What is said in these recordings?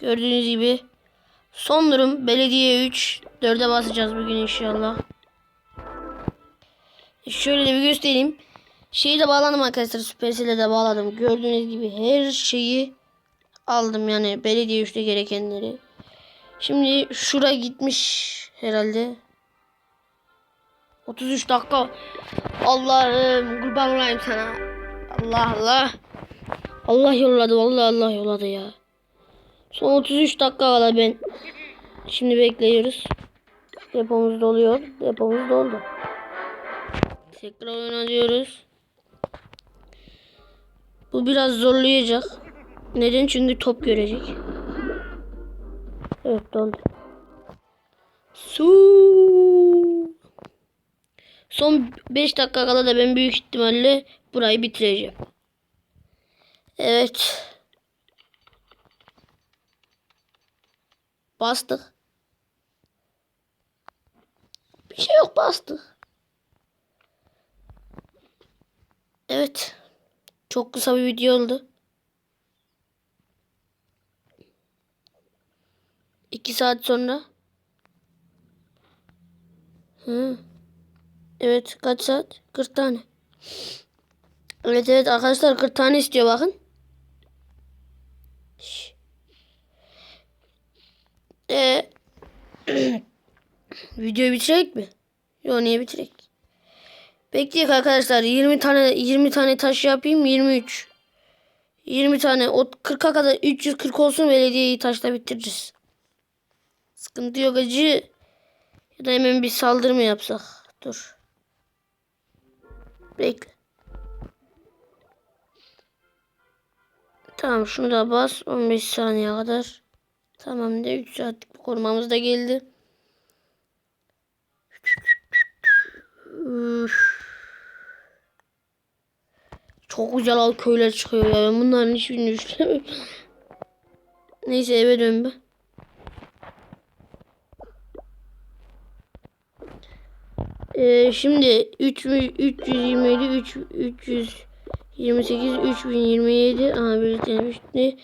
Gördüğünüz gibi. Son durum belediye 3. 4'e basacağız bugün inşallah. Şöyle de bir göstereyim. Şeyi de bağladım arkadaşlar. Supercell'e de bağladım. Gördüğünüz gibi her şeyi aldım yani belediye 3'te gerekenleri. Şimdi şura gitmiş herhalde. 33 dakika. Allah'ım kurban olayım sana. Allah Allah. Allah yolladı vallahi Allah yolladı ya. Son 33 dakika kala ben. Şimdi bekliyoruz. Depomuz doluyor. Depomuz doldu. Tekrar oyuna diyoruz. Bu biraz zorlayacak. Neden? Çünkü top görecek. Evet doldu. Su. Son 5 dakika kala da ben büyük ihtimalle burayı bitireceğim. Evet. Bastık. Bir şey yok bastık. Evet. Çok kısa bir video oldu. İki saat sonra. Hı. Evet kaç saat? 40 tane. Evet evet arkadaşlar 40 tane istiyor bakın. Şş. Ee, videoyu bitirek mi? Yok niye bitirek? Bekleyek arkadaşlar 20 tane 20 tane taş yapayım 23. 20 tane o 40'a kadar 340 olsun belediyeyi taşla bitireceğiz. Sıkıntı yok acı. Ya da hemen bir saldırı mı yapsak? Dur. Bekle. Tamam şunu da bas. 15 saniye kadar. Tamam de 3 saatlik bir korumamız da geldi. Çok güzel al köyler çıkıyor ya. Ben bunların hiçbirini düşünemiyorum. Neyse eve dön be. Ee, şimdi 3 327 3 328 3027 aha bir demişti.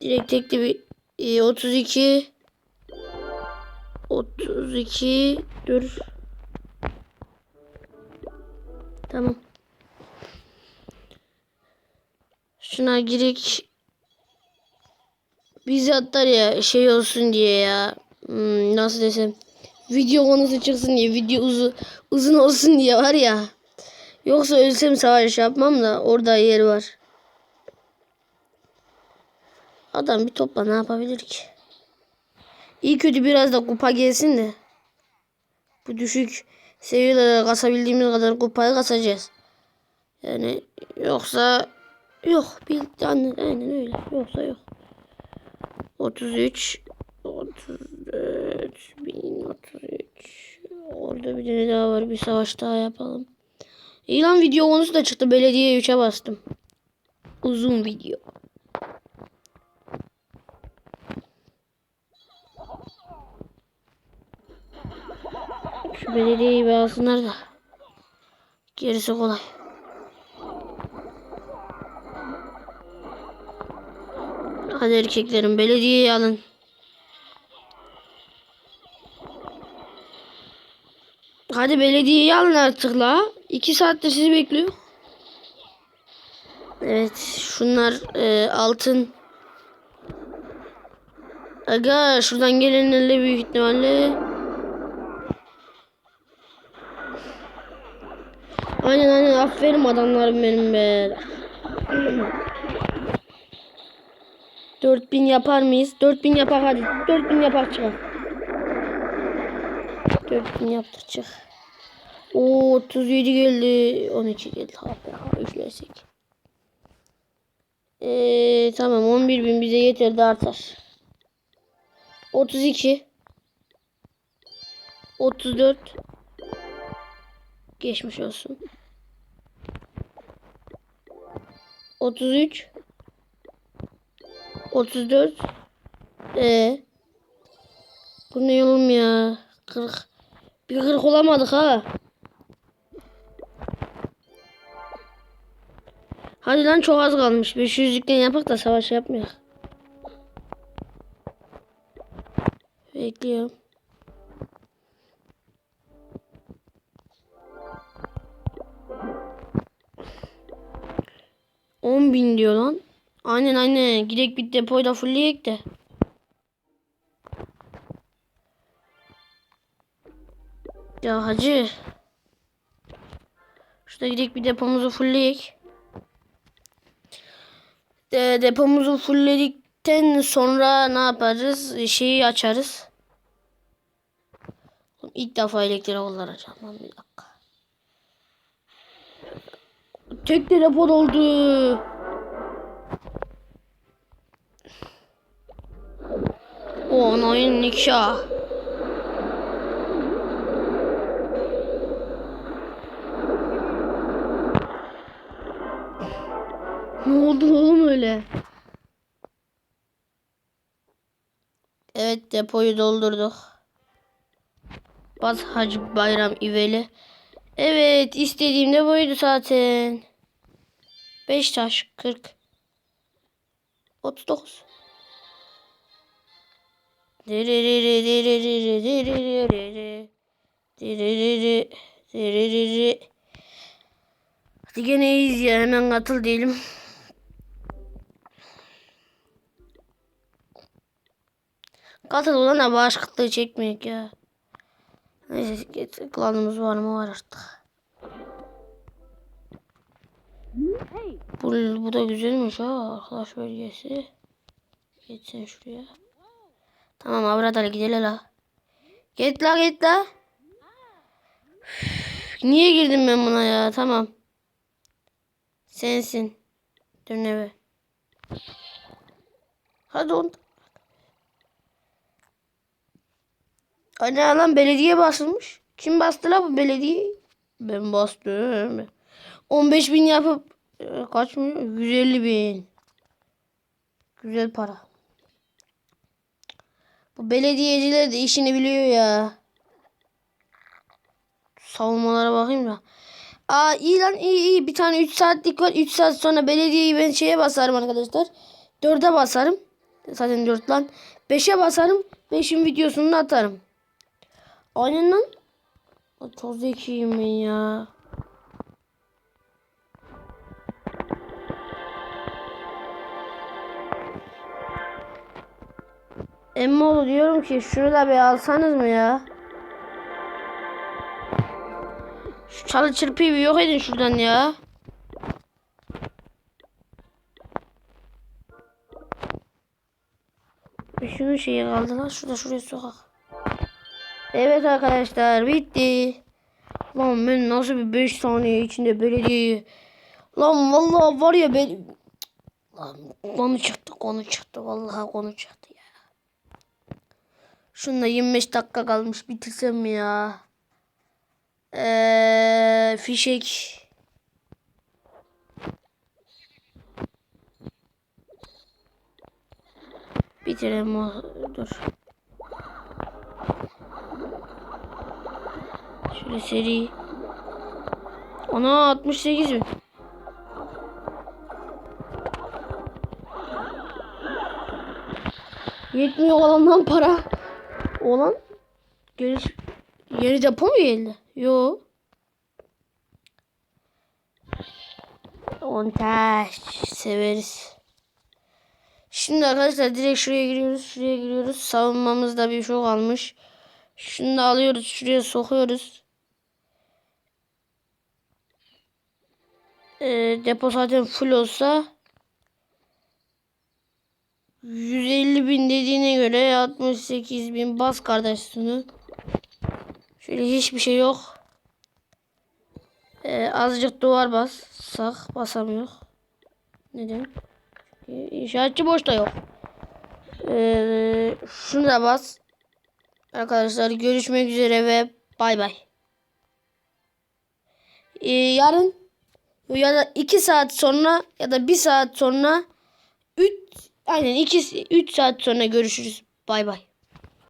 Direkt tekli bir e, 32 32 dur. Tamam. Şuna girek bizi atlar ya şey olsun diye ya. Hmm, nasıl desem video konusu çıksın diye video uzun uzun olsun diye var ya. Yoksa ölsem savaş yapmam da orada yer var. Adam bir topla ne yapabilir ki? İyi kötü biraz da kupa gelsin de. Bu düşük seviyelere kasabildiğimiz kadar kupayı kasacağız. Yani yoksa yok bir tane aynen öyle. Yoksa yok. 33 34 1033 Orada bir tane daha var. Bir savaş daha yapalım. İyi lan video konusu da çıktı. Belediye 3'e bastım. Uzun video. Şu belediyeyi bir alsınlar da. Gerisi kolay. Hadi erkeklerim belediyeyi alın. Hadi belediyeyi alın artık la. İki saattir sizi bekliyor. Evet şunlar e, altın. Aga şuradan gelenlerle büyük ihtimalle. Aynen aynen aferin adamlarım benim be. 4000 yapar mıyız? 4000 yapar hadi. 4000 yapar çıkar. 4000 yaptık çık. Oo 37 geldi. 12 geldi. Hadi üflesek. Ee, tamam 11.000 bize yeter artar. 32 34 Geçmiş olsun. 33 34 Ee Bu ne oğlum ya? 40 Bir 40 olamadık ha. Hadi lan çok az kalmış. 500'lükten yapak da savaş yapmayak. Bekliyorum. On bin diyor lan. Aynen aynen. Gidek bir depoyu da fullleyek de. Ya hacı. Şurada gidek bir depomuzu fullleyek. De, depomuzu fullledikten sonra ne yaparız? Şeyi açarız. İlk defa elektrik kullanacağım. Lan bir dakika. Tek telefon oldu. O anayın nikah. Ne oldu oğlum öyle? Evet depoyu doldurduk. Bas Hacı Bayram İveli. Evet istediğim de buydu zaten. 5 taş 40. 39. Hadi gene iyiyiz ya hemen katıl diyelim. Katıl olana bağışıklığı çekmeyek ya. Neyse klanımız var mı var artık. Bu, bu da güzelmiş ha arkadaş bölgesi. Geçsen şuraya. Tamam Avradal gidelim la. Git la git la. Üf, Niye girdim ben buna ya tamam. Sensin. Dön eve. Hadi on. Ana lan belediye basılmış. Kim bastı la bu belediye? Ben bastım. 15 bin yapıp e, kaç mı? 150 bin. Güzel para. Bu belediyeciler de işini biliyor ya. Savunmalara bakayım da. Aa iyi lan iyi iyi. Bir tane 3 saatlik var. 3 saat sonra belediyeyi ben şeye basarım arkadaşlar. 4'e basarım. Zaten 4 lan. 5'e basarım. 5'in videosunu da atarım. Aynen lan. Çok zekiyim ben ya. Emmoğlu diyorum ki şunu da bir alsanız mı ya? Şu çalı çırpıyı bir yok edin şuradan ya. Şunun şeyi kaldı lan. Şurada şuraya sokak. Evet arkadaşlar bitti. Lan ben nasıl bir 5 saniye içinde belediyeyi. Lan vallahi var ya ben. Lan konu çıktı konu çıktı. Vallahi konu çıktı Şunda 25 dakika kalmış bitirsem ya? Eee fişek. Bitirelim o. Dur. Şöyle seri. Ana 68 mi? Yetmiyor olandan para. Olan geri, geri depo mu geldi? Yo. Montaj severiz. Şimdi arkadaşlar direkt şuraya giriyoruz. Şuraya giriyoruz. Savunmamızda bir şey kalmış. Şunu da alıyoruz. Şuraya sokuyoruz. Ee, depo zaten full olsa 150 bin dediğine göre 68 bin bas kardeş şunu. Şöyle hiçbir şey yok. Ee, azıcık duvar bas. Sak basamıyor. Neden? Çünkü boşta yok. Ee, şunu da bas. Arkadaşlar görüşmek üzere ve bay bay. Ee, yarın ya da 2 saat sonra ya da 1 saat sonra 3 aynen 2 3 saat sonra görüşürüz. Bay bay.